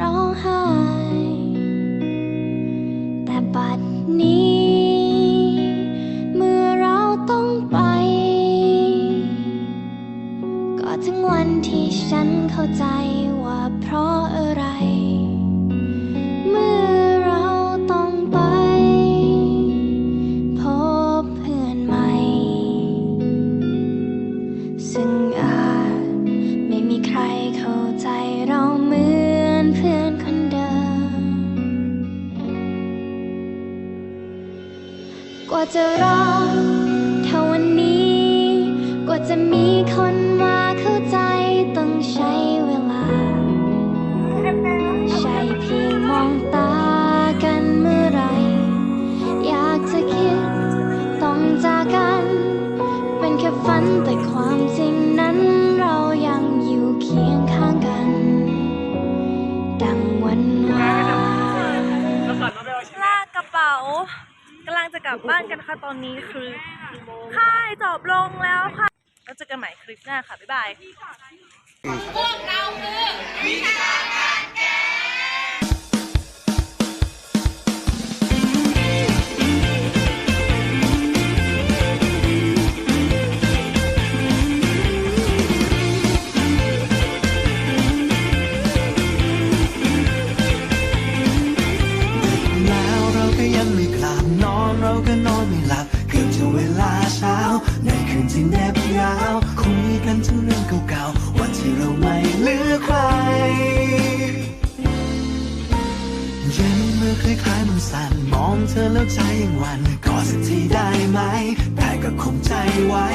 ร้องไห้ แต่บัดนี้ เมื่อเราต้องไป ก็ถึงวันที่ฉันเข้าใจว่าเพราะอะไร กว่าจะรอเท่าวันนี้ กว่าจะมีคนมาเข้าใจต้องใช้เวลา ใช่เพียงมองตากันเมื่อไหรอยากจะคิดต้องจากกัน เป็นแค่ฝันแต่ความจริงนั้นเรายังอยู่เคียงข้างกัน ดังวันวาน ลากกระเป๋ากำลังจะกลับบ้านกันค่ะตอนนี้คือค่ายจบลงแล้วค่ะ แล้วเจอกันใหม่คลิปหน้าค่ะ บ๊ายบาย พวกเรา ก็ยังไม่กลับนอนเราก็นอนไม่หลับเกือบจะเวลาเช้า ในคืนที่เหน็บยาวคุยกันถึงเรื่องเก่าๆวันที่เราไม่เหลือใครเย็นเมื่อคล้ายๆมันสั่นมองเธอแล้วใจยังวันกอดสักทีได้ไหม แต่ก็คงใจไว้